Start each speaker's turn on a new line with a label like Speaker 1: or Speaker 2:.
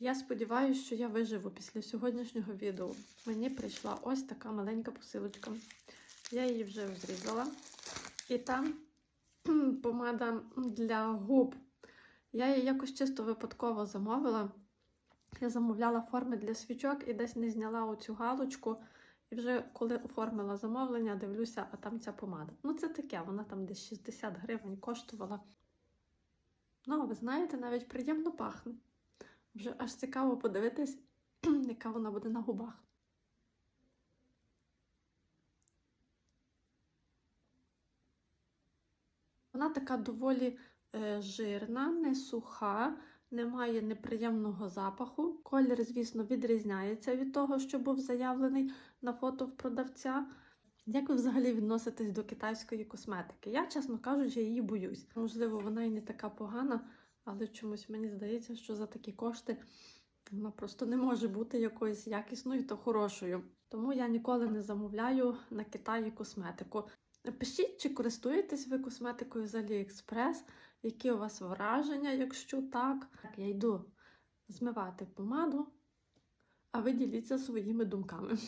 Speaker 1: Я сподіваюся, що я виживу після сьогоднішнього відео. Мені прийшла ось така маленька посилочка. Я її вже зрізала. І там помада для губ. Я її якось чисто випадково замовила. Я замовляла форми для свічок і десь не зняла оцю галочку. І вже коли оформила замовлення, дивлюся, а там ця помада. Ну, це таке, вона там десь 60 гривень коштувала. Ну, ви знаєте, навіть приємно пахне. Вже аж цікаво подивитись, яка вона буде на губах. Вона така доволі е, жирна, не суха, не має неприємного запаху. Колір, звісно, відрізняється від того, що був заявлений на фото в продавця. Як ви взагалі відноситесь до китайської косметики? Я, чесно кажучи, її боюсь. Можливо, вона і не така погана, але чомусь мені здається, що за такі кошти вона просто не може бути якоюсь якісною та хорошою. Тому я ніколи не замовляю на Китаї косметику. Пишіть, чи користуєтесь ви косметикою з AliExpress, які у вас враження, якщо так. Так, я йду змивати помаду, а ви діліться своїми думками.